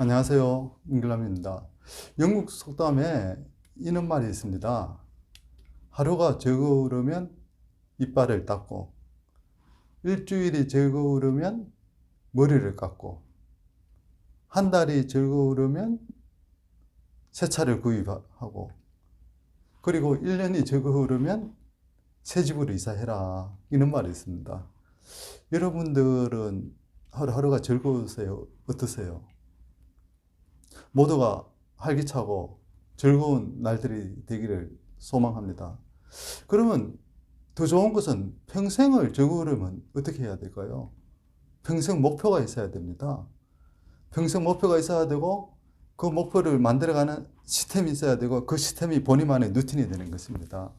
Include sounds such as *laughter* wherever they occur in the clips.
안녕하세요. 임길남입니다. 영국 속담에 이런 말이 있습니다. 하루가 적으려면 이빨을 닦고, 일주일이 적으려면 머리를 깎고, 한 달이 적으려면 새 차를 구입하고, 그리고 1년이 적으려면 새 집으로 이사해라. 이런 말이 있습니다. 여러분들은 하루하루가 즐거우세요? 어떠세요? 모두가 활기차고 즐거운 날들이 되기를 소망합니다. 그러면 더 좋은 것은 평생을 적으려면 어떻게 해야 될까요? 평생 목표가 있어야 됩니다. 평생 목표가 있어야 되고 그 목표를 만들어가는 시스템이 있어야 되고 그 시스템이 본인만의 루틴이 되는 것입니다.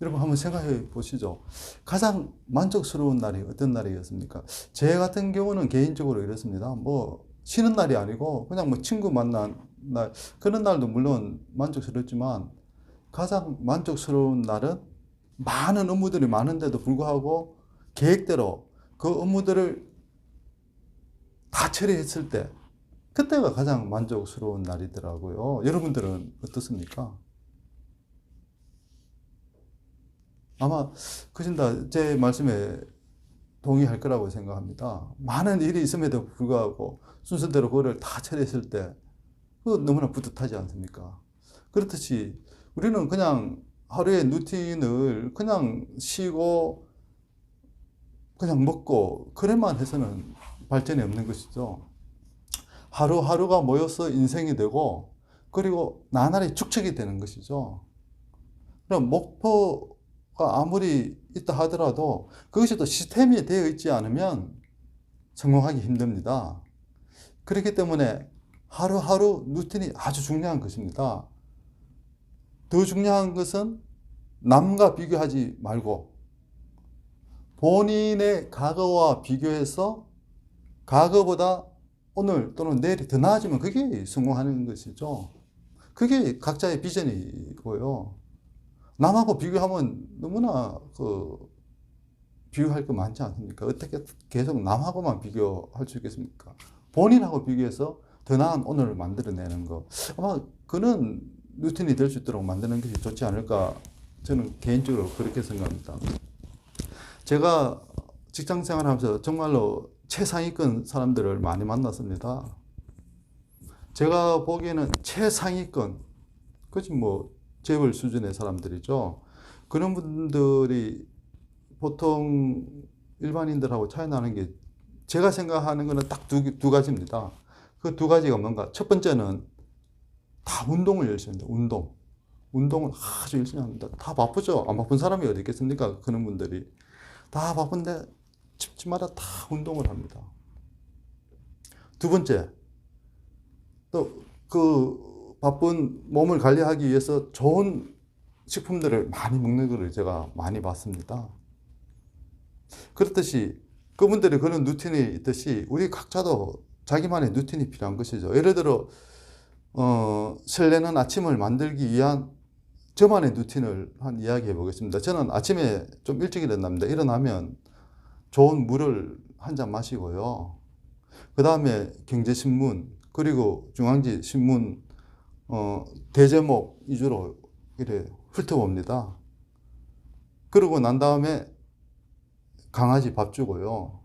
여러분 한번 생각해 보시죠. 가장 만족스러운 날이 어떤 날이었습니까? 제 같은 경우는 개인적으로 이렇습니다. 뭐 쉬는 날이 아니고 그냥 뭐 친구 만난 날 그런 날도 물론 만족스럽지만 가장 만족스러운 날은 많은 업무들이 많은데도 불구하고 계획대로 그 업무들을 다 처리했을 때 그때가 가장 만족스러운 날이더라고요. 여러분들은 어떻습니까? 아마 그신 다제 말씀에 동의할 거라고 생각합니다. 많은 일이 있음에도 불구하고 순서대로 그거를 다 처리했을 때그 너무나 뿌듯하지 않습니까? 그렇듯이 우리는 그냥 하루의 루틴을 그냥 쉬고 그냥 먹고 그래만 해서는 발전이 없는 것이죠. 하루하루가 모여서 인생이 되고 그리고 나날이 축적이 되는 것이죠. 그럼 목표가 아무리 있다 하더라도 그것이 또 시스템이 되어 있지 않으면 성공하기 힘듭니다. 그렇기 때문에 하루하루 루틴이 아주 중요한 것입니다. 더 중요한 것은 남과 비교하지 말고 본인의 과거와 비교해서 과거보다 오늘 또는 내일이 더 나아지면 그게 성공하는 것이죠. 그게 각자의 비전이고요. 남하고 비교하면 너무나 그 비교할 거 많지 않습니까? 어떻게 계속 남하고만 비교할 수 있겠습니까? 본인하고 비교해서 더 나은 오늘을 만들어내는 거. 아마 그는 루틴이 될 수 있도록 만드는 것이 좋지 않을까. 저는 개인적으로 그렇게 생각합니다. 제가 직장 생활하면서 정말로 최상위권 사람들을 많이 만났습니다. 제가 보기에는 최상위권, 그지 뭐 재벌 수준의 사람들이죠. 그런 분들이 보통 일반인들하고 차이 나는 게 제가 생각하는 거는 딱 두 두 가지입니다. 그 두 가지가 뭔가 첫 번째는 다 운동을 열심히 합니다. 운동. 운동을 아주 열심히 합니다. 다 바쁘죠. 안 바쁜 사람이 어디 있겠습니까? 그런 분들이 다 바쁜데 집집마다 다 운동을 합니다. 두 번째, 또그 바쁜 몸을 관리하기 위해서 좋은 식품들을 많이 먹는 것을 제가 많이 봤습니다. 그렇듯이 그분들이 그런 루틴이 있듯이 우리 각자도 자기만의 루틴이 필요한 것이죠. 예를 들어 어, 설레는 아침을 만들기 위한 저만의 루틴을 한 이야기해 보겠습니다. 저는 아침에 좀 일찍 일어납니다. 일어나면 좋은 물을 한 잔 마시고요. 그 다음에 경제신문, 그리고 중앙지 신문, 어, 대제목 위주로 이래 훑어봅니다. 그러고 난 다음에 강아지 밥 주고요.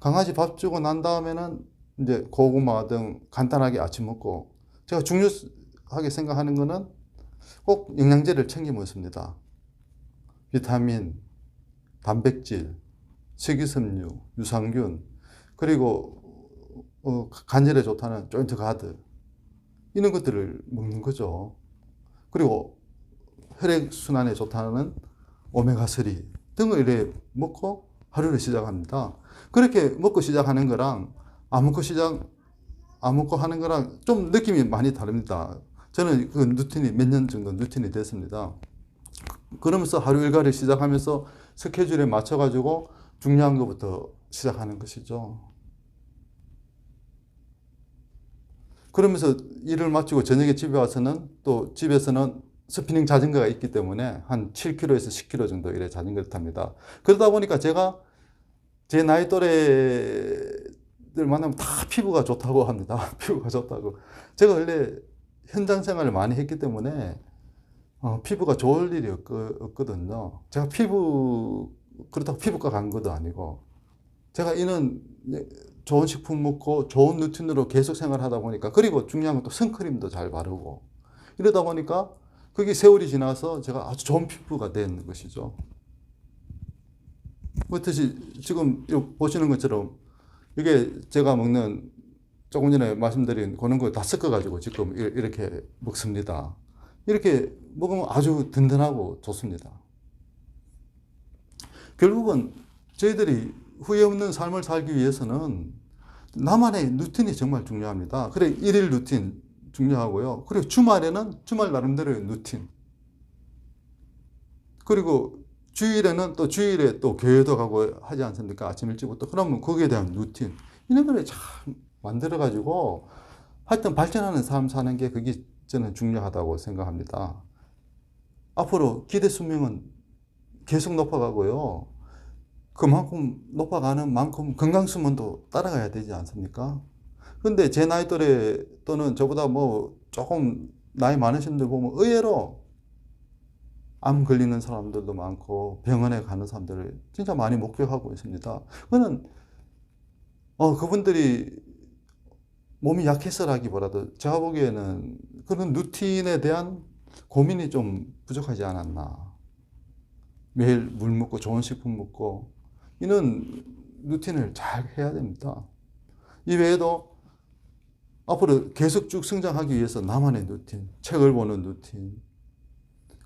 강아지 밥 주고 난 다음에는 이제 고구마 등 간단하게 아침 먹고 제가 중요하게 생각하는 거는 꼭 영양제를 챙겨 먹습니다. 비타민, 단백질, 식이섬유, 유산균, 그리고 어, 관절에 좋다는 조인트 가드 이런 것들을 먹는 거죠. 그리고 혈액 순환에 좋다는 오메가 3 등을 먹고 하루를 시작합니다. 그렇게 먹고 시작하는 거랑 안 먹고 시작 안 먹고 하는 거랑 좀 느낌이 많이 다릅니다. 저는 그 루틴이 몇 년 정도 루틴이 됐습니다. 그러면서 하루 일과를 시작하면서 스케줄에 맞춰가지고 중요한 것부터 시작하는 것이죠. 그러면서 일을 마치고 저녁에 집에 와서는 또 집에서는 스피닝 자전거가 있기 때문에 한 7km에서 10km 정도 이래 자전거를 탑니다. 그러다 보니까 제가 제 나이 또래 저희들 만나면 다 피부가 좋다고 합니다. *laughs* 피부가 좋다고. 제가 원래 현장 생활을 많이 했기 때문에 어, 피부가 좋을 일이 없, 없거든요. 제가 피부 그렇다고 피부과 간 것도 아니고 제가 이는 좋은 식품 먹고 좋은 루틴으로 계속 생활하다 보니까 그리고 중요한 건 또 선크림도 잘 바르고 이러다 보니까 그게 세월이 지나서 제가 아주 좋은 피부가 된 것이죠. 그렇듯이 지금 이 보시는 것처럼 이게 제가 먹는 조금 전에 말씀드린 그런 거 다 섞어가지고 지금 이- 이렇게 먹습니다. 이렇게 먹으면 아주 든든하고 좋습니다. 결국은 저희들이 후회 없는 삶을 살기 위해서는 나만의 루틴이 정말 중요합니다. 그래, 일일 루틴 중요하고요. 그리고 주말에는 주말 나름대로의 루틴. 그리고 주일에는 또 주일에 또 교회도 가고 하지 않습니까? 아침 일찍부터. 그러면 거기에 대한 루틴. 이런 거를 잘 만들어가지고 하여튼 발전하는 삶 사는 게 그게 저는 중요하다고 생각합니다. 앞으로 기대 수명은 계속 높아가고요. 그만큼 높아가는 만큼 건강 수명도 따라가야 되지 않습니까? 근데 제 나이 또래 또는 저보다 뭐 조금 나이 많으신 분들 보면 의외로 암 걸리는 사람들도 많고 병원에 가는 사람들을 진짜 많이 목격하고 있습니다. 그거는 어 그분들이 몸이 약해서라기보다도 제가 보기에는 그런 루틴에 대한 고민이 좀 부족하지 않았나. 매일 물 먹고 좋은 식품 먹고 이런 루틴을 잘 해야 됩니다. 이 외에도 앞으로 계속 쭉 성장하기 위해서 나만의 루틴, 책을 보는 루틴,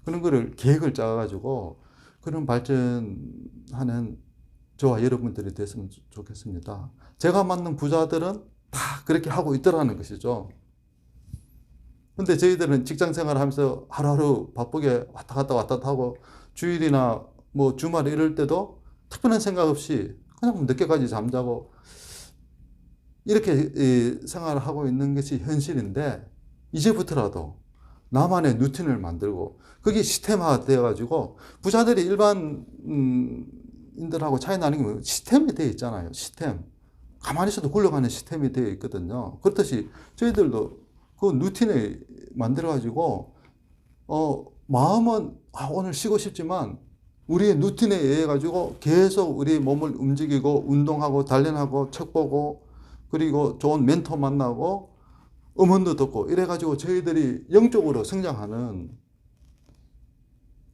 그런 거를 계획을 짜가지고 그런 발전하는 저와 여러분들이 됐으면 좋- 좋겠습니다. 제가 만난 부자들은 다 그렇게 하고 있더라는 것이죠. 근데 저희들은 직장 생활 하면서 하루하루 바쁘게 왔다 갔다 왔다 하고 주일이나 뭐 주말에 이럴 때도 특별한 생각 없이 그냥 늦게까지 잠자고 이렇게 이 생활을 하고 있는 것이 현실인데 이제부터라도 나만의 루틴을 만들고 그게 시스템화 되어 가지고 부자들이 일반 음, 인들하고 차이 나는 게? 시스템이 되어 있잖아요. 시스템. 가만히 있어도 굴러가는 시스템이 되어 있거든요. 그렇듯이 저희들도 그 루틴을 만들어 가지고 어 마음은 아, 오늘 쉬고 싶지만 우리의 루틴에 의해 가지고 계속 우리 몸을 움직이고 운동하고 단련하고 책 보고 그리고 좋은 멘토 만나고 음원도 듣고 이래 가지고 저희들이 영적으로 성장하는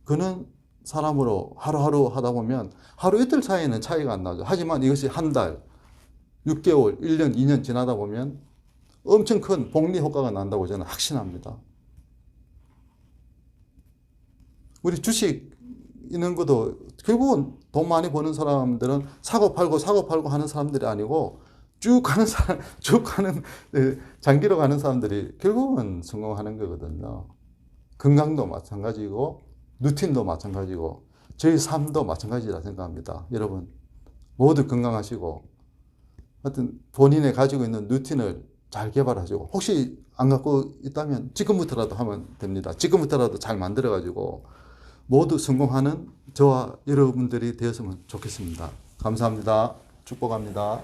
그는 사람으로 하루하루 하다 보면 하루 이틀 사이에는 차이가 안 나죠. 하지만 이것이 한 달, 6개월, 1년, 2년 지나다 보면 엄청 큰 복리 효과가 난다고 저는 확신합니다. 우리 주식 있는 것도 결국은 돈 많이 버는 사람들은 사고 팔고 사고 팔고 하는 사람들이 아니고 쭉 가는 사람, *laughs* 쭉 가는 에, 장기로 가는 사람들이 결국은 성공하는 거거든요. 건강도 마찬가지고 루틴도 마찬가지고 저희 삶도 마찬가지라 생각합니다. 여러분 모두 건강하시고 하여튼 본인의 가지고 있는 루틴을 잘 개발하시고 혹시 안 갖고 있다면 지금부터라도 하면 됩니다. 지금부터라도 잘 만들어 가지고 모두 성공하는 저와 여러분들이 되었으면 좋겠습니다. 감사합니다. 축복합니다.